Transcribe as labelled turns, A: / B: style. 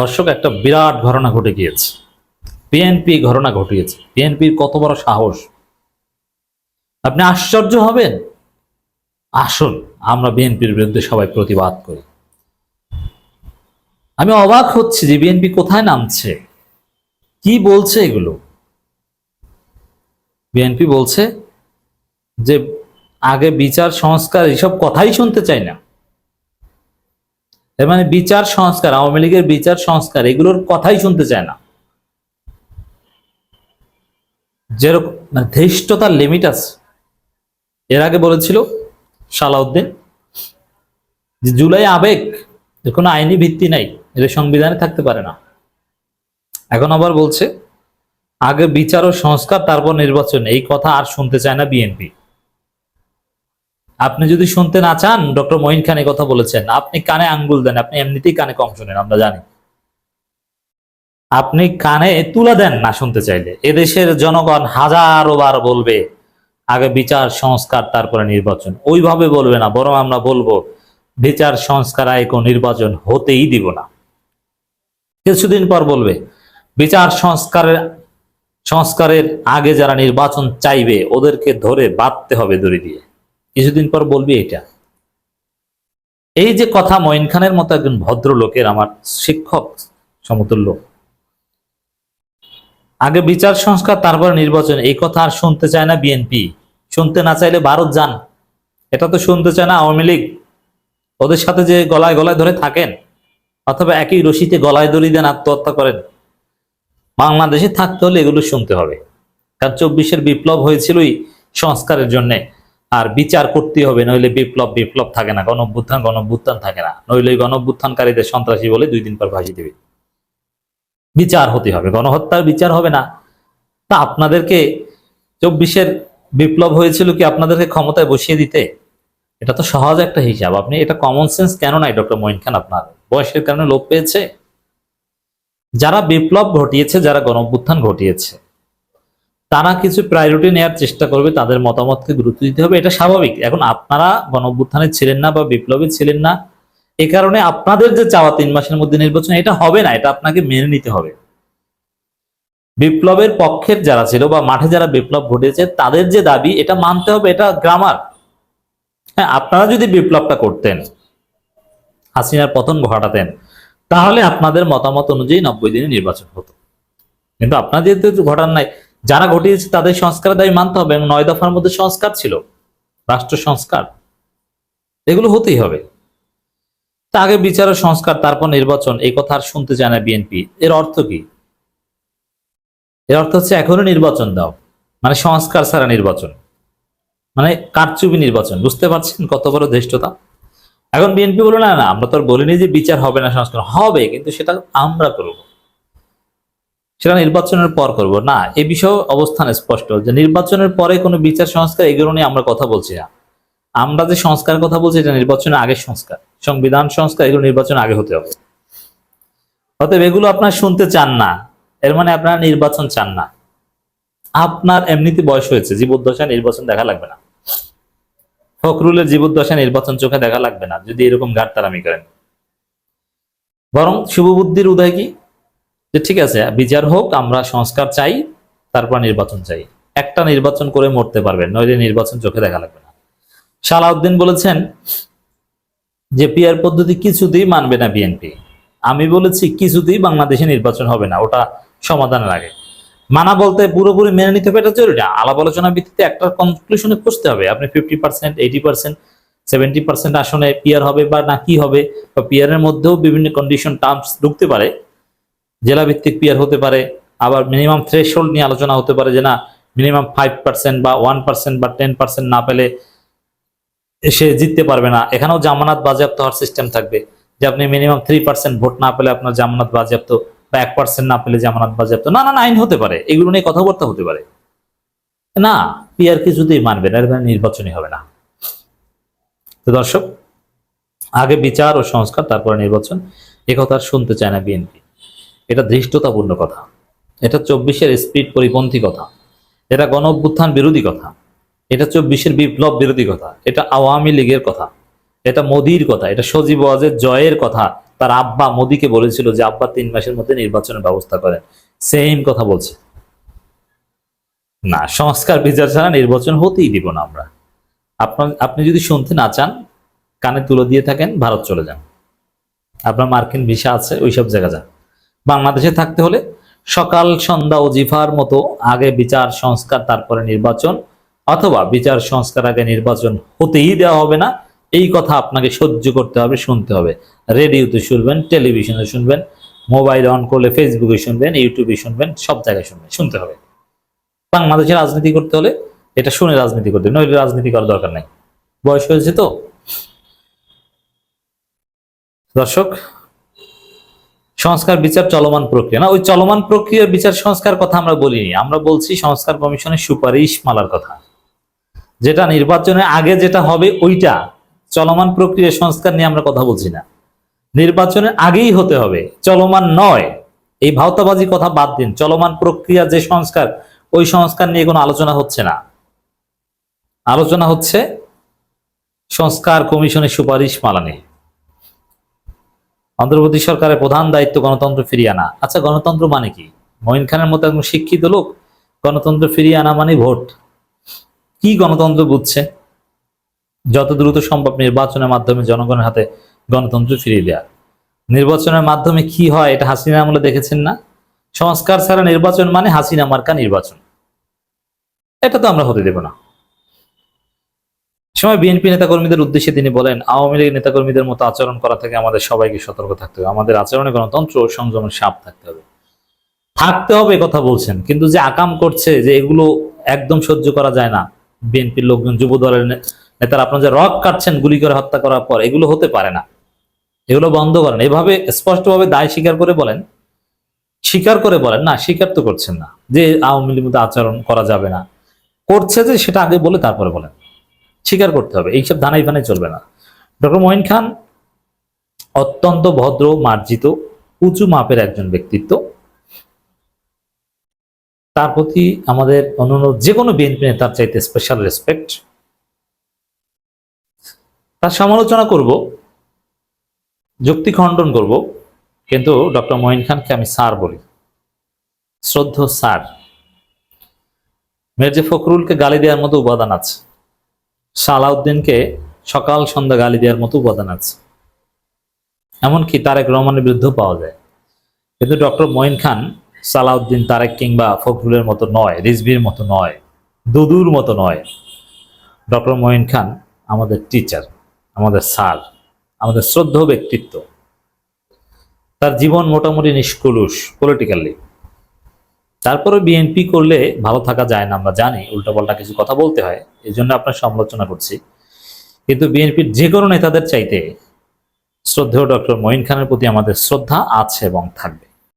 A: দর্শক, একটা বিরাট ঘটনা ঘটে গিয়েছে। বিএনপি ঘটনা ঘটিয়েছে। বিএনপির কত বড় সাহস? আপনি আশ্চর্য হবেন? আসুন, আমরা বিএনপির বিরুদ্ধে সবাই প্রতিবাদ করি। আমি অবাক হচ্ছি যে বিএনপি কোথায় নামছে? কি বলছে এগুলো? বিএনপি বলছে যে আগে বিচার, সংস্কার এসব কথাই শুনতে চাই না। এর মানে বিচার সংস্কার, আওয়ামী লীগের বিচার সংস্কার, এগুলোর কথাই শুনতে চায় না। যেরকম মানে ধৃষ্টতার লিমিট আছে। এর আগে বলেছিল সালাউদ্দিন যে, জুলাই আবেগ এর কোনো আইনি ভিত্তি নাই এটা সংবিধানে থাকতে পারে না। এখন আবার বলছে, আগে বিচার ও সংস্কার, তারপর নির্বাচন, এই কথা আর শুনতে চায় না বিএনপি। আপনি যদি শুনতে না চান, ডক্টর মঈন খান কথা বলেছেন, আপনি কানে আঙ্গুল দেন, আপনি এমনিতেই কানে কম শুনেন আমরা জানি। আপনি কানে তুলে দেন না শুনতে চাইলে। এদেশের জনগণ হাজারো বার বলবে, আগে বিচার, সংস্কার, তারপরে নির্বাচন। ওইভাবে বলবে না, বরং আমরা বলব, বিচার, সংস্কার ও নির্বাচন হতেই দিব না। কিছুদিন পর বলবে, বিচার, সংস্কারের সংস্কারের আগে যারা নির্বাচন চাইবে, ওদেরকে ধরে বাঁধতে হবে দড়ি দিয়ে। কিছুদিন পর বলবি এটা এই যে কথা মঈন খানের মতো একজন ভদ্র লোকের আমার শিক্ষক সমতুল্য। আগে বিচার সংস্কার, তারপর নির্বাচন, এই কথা আর শুনতে চায় না বিএনপি। শুনতে না চাইলে ভারত যান। এটা তো শুনতে চায় না আওয়ামী লীগ। ওদের সাথে যে গলায় গলায় ধরে থাকেন, অথবা একই রশিতে গলায় দড়ি দেন আত্মহত্যা করেন। বাংলাদেশে থাকতে হলে এগুলো শুনতে হবে। কারণ চব্বিশের বিপ্লব হয়েছিলই সংস্কারের জন্য। আর বিচার করতে হবে, নইলে বিপ্লব বিপ্লব থাকে না, গণভ্যুত্থান গণভ্যুত্থান থাকে না, নইলে গণভ্যুত্থানকারীদের সন্ত্রাসী বলে দুই দিন পর ভাসি দেবে। বিচার হতে হবে, গণহত্যার বিচার হবে না। তা আপনাদেরকে চব্বিশের বিপ্লব হয়েছিল কি আপনাদেরকে ক্ষমতায় বসিয়ে দিতে? এটা তো সহজ একটা হিসাব, আপনি এটা কমন সেন্স কেন নাই, ডক্টর মঈন খান আপনার? বয়সের কারণে লোক পেয়েছে? যারা বিপ্লব ঘটিয়েছে, যারা গণভ্যুত্থান ঘটিয়েছে তারা কিছু প্রায়োরিটি নেওয়ার চেষ্টা করবে, তাদের মতামতকে গুরুত্ব দিতে হবে, এটা স্বাভাবিক। এখন আপনারা গণভ্যুত্থানে ছিলেন না বা বিপ্লবে ছিলেন না, এ কারণে আপনাদের যে চাওয়া তিন মাসের মধ্যে নির্বাচন, এটা হবে না, এটা আপনাকে মেনে নিতে হবে। বিপ্লবের পক্ষের যারা ছিল বা মাঠে যারা বিপ্লব ঘটেছে, তাদের যে দাবি, এটা মানতে হবে, এটা গ্রামার হ্যাঁ আপনারা যদি বিপ্লবটা করতেন, হাসিনার পতন ঘটাতেন, তাহলে আপনাদের মতামত অনুযায়ী নব্বই দিনে নির্বাচন হতো। কিন্তু আপনারা যেহেতু ঘটান নাই। যারা ঘটিয়েছে তাদের সংস্কার দায়ী মানতে হবে এবং নয় দফার মধ্যে সংস্কার ছিল, রাষ্ট্র সংস্কার। এগুলো হতেই হবে। তা আগে বিচার ও সংস্কার, তারপর নির্বাচন, এই কথা আর শুনতে চায় না বিএনপি। এর অর্থ কি? এর অর্থ হচ্ছে এখনও নির্বাচন দাও। মানে সংস্কার ছাড়া নির্বাচন। মানে কারচুপি নির্বাচন। বুঝতে পারছেন কত বড় ধৃষ্টতা? এখন বিএনপি বলো না না, আমরা তো আর বলিনি যে বিচার হবে না সংস্কার। হবে, কিন্তু সেটা আমরা করব। সেটা নির্বাচনের পর করব। না, এ বিষয়ে অবস্থান স্পষ্ট যে নির্বাচনের পরে কোনো বিচার সংস্কার এগুলো নিয়ে আমরা কথা বলছি না। আমরা যে সংস্কার কথা বলছি, এটা নির্বাচনের আগে সংস্কার। সংবিধান সংস্কার এগুলো নির্বাচন আগে হতে হবে। অতএব এগুলো আপনার শুনতে চান না। এর মানে আপনারা নির্বাচন চান না। আপনার এমনিতে বয়স হয়েছে, জীবদ্দশায় নির্বাচন দেখা লাগবে না। ফখরুলের জীবদ্দশা নির্বাচন চোখে দেখা লাগবে না, যদি এরকম ঘাটতারামি করেন। বরং শুভবুদ্ধির উদয় কি? যে ঠিক আছে, বিচার হোক, আমরা সংস্কার চাই, তারপর নির্বাচন চাই। একটা নির্বাচন করে মরতে পারবেন, নইলে নির্বাচন চোখে দেখা লাগবে না। সালাউদ্দিন বলেছেন যে পিয়ার পদ্ধতি কিছুতেই মানবে না বিএনপি। আমি বলেছি কিছুতেই বাংলাদেশে নির্বাচন হবে না, ওটা সমাধানের আগে। মানা বলতে পুরোপুরি মেনে নিতে হবে, এটা জরুরি। না আলাপ আলোচনার ভিত্তিতে একটা কনক্লুশনে পৌঁছতে হবে। আপনি fifty percent eighty percent seventy percent আসনে পিয়ার হবে বা না কি হবে, বা পিয়ারের মধ্যেও বিভিন্ন কন্ডিশন টার্মস ঢুকতে পারে। জেলা ভিত্তিক পিয়ার হতে পারে, আবার মিনিমাম থ্রেশহোল্ড নিয়ে আলোচনা হতে পারে যে না মিনিমাম ফাইভ পার্সেন্ট বা ওয়ান পার্সেন্ট বা টেন পার্সেন্ট না পেলে সে জিততে পারবে না। এখানেও জামানত বাজেয়াপ্ত হওয়ার সিস্টেম থাকবে। যে আপনি মিনিমাম থ্রি পার্সেন্ট ভোট না পেলে আপনার জামানত বাজেয়াপ্ত বা এক পার্সেন্ট না পেলে জামানত বাজেয়াপ্ত। না না আইন হতে পারে। এগুলো নিয়ে কথাবার্তা হতে পারে। না পিয়ার কিছুতেই মানবে না নির্বাচনই হবে না। তো দর্শক, আগে বিচার ও সংস্কার, তারপরে নির্বাচন এ কথা শুনতে চায় না বিএনপি। এটা ধৃষ্টতাপূর্ণ কথা। এটা চব্বিশের স্পিড পরিপন্থী কথা। এটা গণ অভ্যুত্থান বিরোধী কথা। এটা চব্বিশের বিপ্লব বিরোধী কথা। এটা আওয়ামী লীগের কথা। এটা মোদির কথা। এটা সজীব ওয়াজের জয়ের কথা। তার আব্বা মোদিকে বলেছিল যে, আব্বা তিন মাসের মধ্যে নির্বাচনের ব্যবস্থা করেন। সেম কথা বলছে। না, সংস্কার বিচার ছাড়া নির্বাচন হতেই দিব না আমরা। আপনার, আপনি যদি শুনতে না চান, কানে তুলে দিয়ে থাকেন, ভারত চলে যান। আপনার মার্কিন ভিসা আছে, ওইসব জায়গা যান। বাংলাদেশে থাকতে হলে সকাল, সন্ধ্যা ও জিফার মতো আগে বিচার সংস্কার, তারপরে নির্বাচন, অথবা বিচার সংস্কার আগে নির্বাচন হতেই দেওয়া হবে না। এই কথা আপনাকে সহ্য করতে হবে, শুনতে হবে। রেডিওতে শুনবেন, টেলিভিশনে শুনবেন, মোবাইল অন করলে ফেসবুকে শুনবেন, ইউটিউবে শুনবেন, সব জায়গায় শুনবেন, শুনতে হবে। বাংলাদেশে রাজনীতি করতে হলে এটা শুনে রাজনীতি করতে নইলে রাজনীতি করার দরকার নাই। বয়স হয়েছে তো? দর্শক সংস্কার বিচার চলমান প্রক্রিয়া। না, ওই চলমান প্রক্রিয়ার বিচার সংস্কার কথা আমরা বলিনি। আমরা বলছি সংস্কার কমিশনের সুপারিশ মালার কথা। যেটা নির্বাচনের আগে যেটা হবে ওইটা। চলমান প্রক্রিয়া সংস্কার নিয়ে আমরা কথা বলছি না। নির্বাচনের আগেই হতে হবে। চলমান নয়। এই ভাওতাবাজি কথা বাদ দিন। চলমান প্রক্রিয়া যে সংস্কার, ওই সংস্কার নিয়ে কোনো আলোচনা হচ্ছে না। আলোচনা হচ্ছে সংস্কার কমিশনের সুপারিশ মালা নিয়ে। অন্তর্বর্তী সরকারের প্রধান দায়িত্ব গণতন্ত্র ফিরিয়ে আনা। আচ্ছা গণতন্ত্র মানে কি? মঈন খানের মতো একজন শিক্ষিত লোক গণতন্ত্র ফিরিয়ে আনা মানে ভোট। কি গণতন্ত্র বুঝছে? যত দ্রুত সম্ভব নির্বাচনের মাধ্যমে জনগণের হাতে গণতন্ত্র ফিরিয়ে দেওয়া নির্বাচনের মাধ্যমে কি হয় এটা হাসিনা আমলে দেখেছেন না? সংস্কার ছাড়া নির্বাচন মানে হাসিনা মার্কা নির্বাচন। এটা তো আমরা হতে দেব না। সময় বিএনপি নেতাকর্মীদের উদ্দেশ্যে তিনি বলেন, আওয়ামী লীগ নেতাকর্মীদের মতো আচরণ করা থেকে আমাদের সবাইকে সতর্ক থাকতে হবে। আমাদের আচরণে গণতন্ত্র ও সংযমের সাপ থাকতে হবে। থাকতে হবে কথা বলছেন, কিন্তু যে আকাম করছে যে এগুলো একদম সহ্য করা যায় না, বিএনপির লোকজন, যুব দলের নেতারা, আপনার যে রক কাটছেন, গুলি করে হত্যা করার পর, এগুলো হতে পারে না। এগুলো বন্ধ করেন। এভাবে স্পষ্টভাবে দায় স্বীকার করে বলেন, স্বীকার করে বলেন, না, স্বীকার তো করছেন না যে আওয়ামী লীগের মতো আচরণ করা যাবে না। করছে যে, সেটা আগে বলে তারপরে বলেন। স্বীকার করতে হবে। এইসব ধানাই ফানাই চলবে না। ডক্টর মঈন খান অত্যন্ত ভদ্র, মার্জিত, উঁচু মাপের একজন ব্যক্তিত্ব। তার প্রতি আমাদের অন্যান্য যে কোনো বিএনপি নেতার চাইতে স্পেশাল রেসপেক্ট তার সমালোচনা করব, যুক্তি খণ্ডন করব, কিন্তু ডক্টর মঈন খানকে আমি স্যার বলি। শ্রদ্ধ স্যার। মির্জা ফখরুলকে গালি দেওয়ার মতো উপাদান আছে। সালাউদ্দিনকে সকাল সন্ধ্যা গালি দেওয়ার মতো উপাদান আছে। এমনকি তারেক রহমানের বিরুদ্ধেও পাওয়া যায়। কিন্তু ডক্টর মঈন খান সালাউদ্দিন, তারেক কিংবা ফখরুলের মতো নয়, রিজভির মতো নয়, দুদুর মতো নয়। ডক্টর মঈন খান আমাদের টিচার আমাদের স্যার, আমাদের শ্রদ্ধ ব্যক্তিত্ব। তার জীবন মোটামুটি নিষ্কলুষ পলিটিক্যালি তারপরে বিএনপি করলে ভালো থাকা যায় না, আমরা জানি, উল্টাপাল্টা কিছু কথা বলতে হয় এই জন্য আপনার সমালোচনা করছি। কিন্তু বিএনপির যে কোনো নেতাদের চাইতে শ্রদ্ধেয় ডক্টর মঈন খানের প্রতি আমাদের শ্রদ্ধা আছে এবং থাকবে।